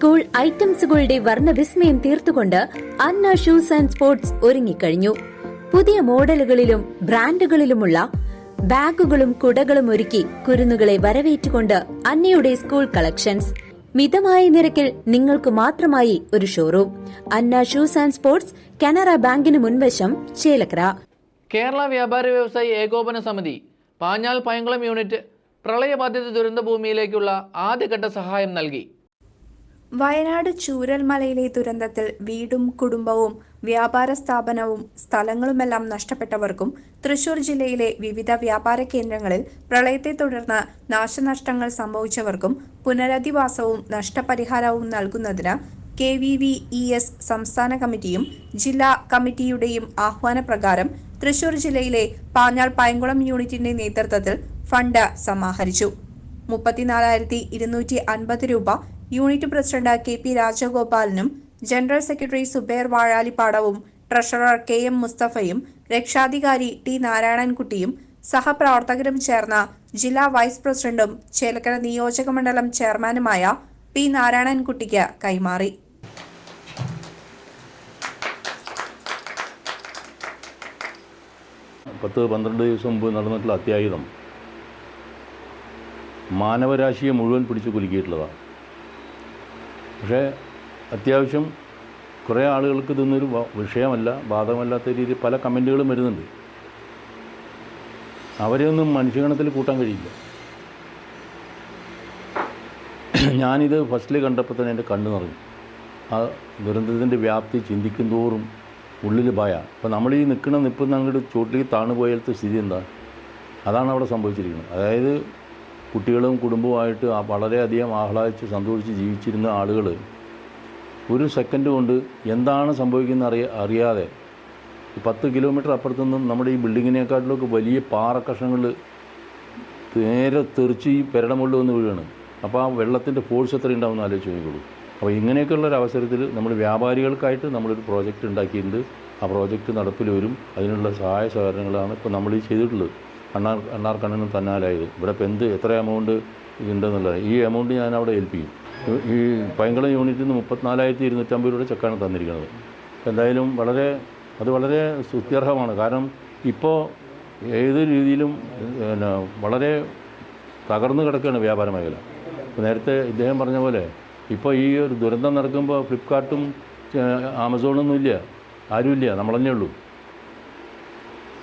School ഐറ്റംസുകളുടെ വർണവിസ്മയം തീർത്തുകൊണ്ട് അന്ന ഷൂസ് ആൻഡ് സ്പോർട്സ് ഒരുങ്ങിക്കഴിഞ്ഞു. പുതിയ മോഡലുകളിലും ബ്രാൻഡുകളിലുമുള്ള ബാഗുകളും കുടകളും ഒരുക്കി കുരുന്നുകളെ വരവേറ്റുകൊണ്ട് അന്നയുടെ സ്കൂൾ കളക്ഷൻസ്. മിതമായ നിരക്കിൽ നിങ്ങൾക്ക് മാത്രമായി ഒരു showroom. Anna shoes and sports Canara ബാങ്കിന് മുൻവശം ചേലക്കര. കേരള വ്യാപാര വ്യവസായി ഏകോപന സമിതി പാഞ്ഞാൽ പയങ്കുളം യൂണിറ്റ് പ്രളയബാധിത ദുരന്ത ഭൂമിയിലേക്കുള്ള ആദ്യഘട്ട സഹായം നൽകി. വയനാട് ചൂരൽമലയിലെ ദുരന്തത്തിൽ വീടും കുടുംബവും വ്യാപാര സ്ഥാപനവും സ്ഥലങ്ങളുമെല്ലാം നഷ്ടപ്പെട്ടവർക്കും തൃശൂർ ജില്ലയിലെ വിവിധ വ്യാപാര കേന്ദ്രങ്ങളിൽ പ്രളയത്തെ തുടർന്ന് നാശനഷ്ടങ്ങൾ സംഭവിച്ചവർക്കും പുനരധിവാസവും നഷ്ടപരിഹാരവും നൽകുന്നതിന് K V V E S സംസ്ഥാന കമ്മിറ്റിയും ജില്ലാ കമ്മിറ്റിയുടെയും ആഹ്വാനപ്രകാരം തൃശൂർ ജില്ലയിലെ പാഞ്ഞാൾ പയങ്കുളം യൂണിറ്റിന്റെ നേതൃത്വത്തിൽ ഫണ്ട് സമാഹരിച്ചു. മുപ്പത്തിനാലായിരത്തി ഇരുന്നൂറ്റി അൻപത് രൂപ യൂണിറ്റ് പ്രസിഡന്റ് കെ പി രാജഗോപാലിനും ജനറൽ സെക്രട്ടറി സുബേർ വാഴാലിപ്പാടവും ട്രഷറർ കെ എം മുസ്തഫയും രക്ഷാധികാരി ടി നാരായണൻകുട്ടിയും സഹപ്രവർത്തകരും ചേർന്ന ജില്ലാ വൈസ് പ്രസിഡന്റും ചേലക്കര നിയോജക മണ്ഡലം ചെയർമാനുമായ പി നാരായണൻകുട്ടിക്ക് കൈമാറി. പത്ത് പന്ത്രണ്ട് ദിവസം മുമ്പ് നടന്നിട്ടുള്ള അത്യായുധം മാനവരാശിയെ മുഴുവൻ പിടിച്ചു കുലുക്കിയിട്ടുള്ളതാണ് പക്ഷേ അത്യാവശ്യം കുറേ ആളുകൾക്ക് ഇതൊന്നൊരു വിഷയമല്ല ബാധകമല്ലാത്ത രീതിയിൽ പല കമന്റുകളും വരുന്നുണ്ട്. അവരെയൊന്നും മനുഷ്യഗണത്തിൽ കൂട്ടാൻ കഴിയില്ല. ഞാനിത് ഫസ്റ്റിൽ കണ്ടപ്പോൾ തന്നെ എന്റെ കണ്ണു നിറഞ്ഞു. ആ ദുരന്തത്തിന്റെ വ്യാപ്തി ചിന്തിക്കും തോറും ഉള്ളിൽ ഭയ. അപ്പോൾ നമ്മൾ ഈ നിൽക്കുന്ന നിൽപ്പുന്ന അങ്ങോട്ട് ചോട്ടിലേക്ക് താണുപോയാലത്തെ സ്ഥിതി എന്താ? അതാണ് അവിടെ സംഭവിച്ചിരിക്കുന്നത്. അതായത് കുട്ടികളും കുടുംബവുമായിട്ട് വളരെയധികം ആഹ്ലാദിച്ച് സന്തോഷിച്ച് ജീവിച്ചിരുന്ന ആളുകൾ ഒരു സെക്കൻഡ് കൊണ്ട് എന്താണ് സംഭവിക്കുന്നത് അറിയ അറിയാതെ പത്ത് കിലോമീറ്റർ അപ്പുറത്തു നിന്നും നമ്മുടെ ഈ ബിൽഡിങ്ങിനെക്കാട്ടിലൊക്കെ വലിയ പാറക്കഷ്ണങ്ങൾ നേരെ തെറിച്ച് ഈ പെരട മുകളിൽ വന്ന് വീഴാണ് അപ്പോൾ ആ വെള്ളത്തിന്റെ ഫോഴ്സ് എത്ര ഉണ്ടാവുമെന്ന് ആലോചിച്ച് നോക്കിക്കോളൂ. അപ്പോൾ ഇങ്ങനെയൊക്കെയുള്ള ഒരു അവസരത്തിൽ നമ്മൾ വ്യാപാരികൾക്കായിട്ട് നമ്മളൊരു പ്രോജക്റ്റ് ഉണ്ടാക്കിയിട്ടുണ്ട്. ആ പ്രോജക്റ്റ് നടപ്പിൽ വരും. അതിനുള്ള സഹായ സഹകരണങ്ങളാണ് ഇപ്പോൾ നമ്മൾ ഈ ചെയ്തിട്ടുള്ളത്. അണ്ണാർ അണ്ണാർ കണ്ണനും തന്നാലായത്. ഇവിടെ ഇപ്പോൾ എന്ത് എത്ര എമൗണ്ട് ഉണ്ടെന്നുള്ളത് ഈ എമൗണ്ട് ഞാൻ അവിടെ ഏൽപ്പിക്കും ഈ- പൈങ്കുളം യൂണിറ്റിൽ നിന്ന് മുപ്പത്തിനാലായിരത്തി ഇരുന്നൂറ്റമ്പത് രൂപയുടെ ചെക്കാണ് തന്നിരിക്കുന്നത്. എന്തായാലും വളരെ അത് വളരെ സ്തുത്യർഹമാണ്. കാരണം ഇപ്പോൾ ഏത് രീതിയിലും പിന്നെ വളരെ തകർന്നു കിടക്കുകയാണ് വ്യാപാര മേഖല. നേരത്തെ ഇദ്ദേഹം പറഞ്ഞ പോലെ ഇപ്പോൾ ഈ ഒരു ദുരന്തം നടക്കുമ്പോൾ ഫ്ലിപ്കാർട്ടും ആമസോണൊന്നും ഇല്ല. ആരുമില്ല. നമ്മൾ ഉള്ളൂ.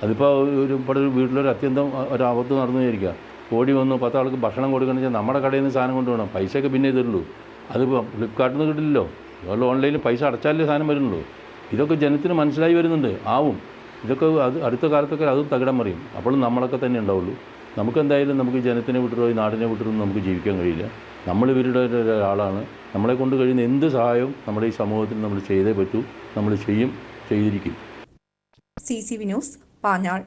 അതിപ്പോൾ ഒരു ഇവിടെ ഒരു വീട്ടിലൊരു അത്യന്തം ഒരു ആപത്ത് നടന്നു വിചാരിക്കുക. ഓടി വന്നു പത്താൾക്ക് ഭക്ഷണം കൊടുക്കണം വെച്ചാൽ നമ്മുടെ കടയിൽ നിന്ന് സാധനം കൊണ്ടുപോകണം പൈസയൊക്കെ പിന്നെ തരുള്ളൂ അതിപ്പോൾ ഫ്ലിപ്കാർട്ടിൽ നിന്ന് കിട്ടില്ലല്ലോ. അതുപോലെ ഓൺലൈനിൽ പൈസ അടച്ചാലേ സാധനം വരുന്നുള്ളൂ. ഇതൊക്കെ ജനത്തിന് മനസ്സിലായി വരുന്നുണ്ട്. ആവും. ഇതൊക്കെ അത് അടുത്ത കാലത്തൊക്കെ അതും തകിടം മറിയും. അപ്പോഴും നമ്മളൊക്കെ തന്നെ ഉണ്ടാവുള്ളൂ. നമുക്ക് എന്തായാലും നമുക്ക് ജനത്തിനെ വിട്ടിട്ടോ ഈ നാടിനെ വിട്ടിട്ടോ നമുക്ക് ജീവിക്കാൻ കഴിയില്ല. നമ്മൾ ഇവരുടെ ഒരാളാണ്. നമ്മളെ കൊണ്ട് കഴിയുന്ന എന്ത് സഹായവും നമ്മുടെ ഈ സമൂഹത്തിൽ നമ്മൾ ചെയ്തേ പറ്റൂ. നമ്മൾ ചെയ്യും ചെയ്തിരിക്കും. C C V news Panjal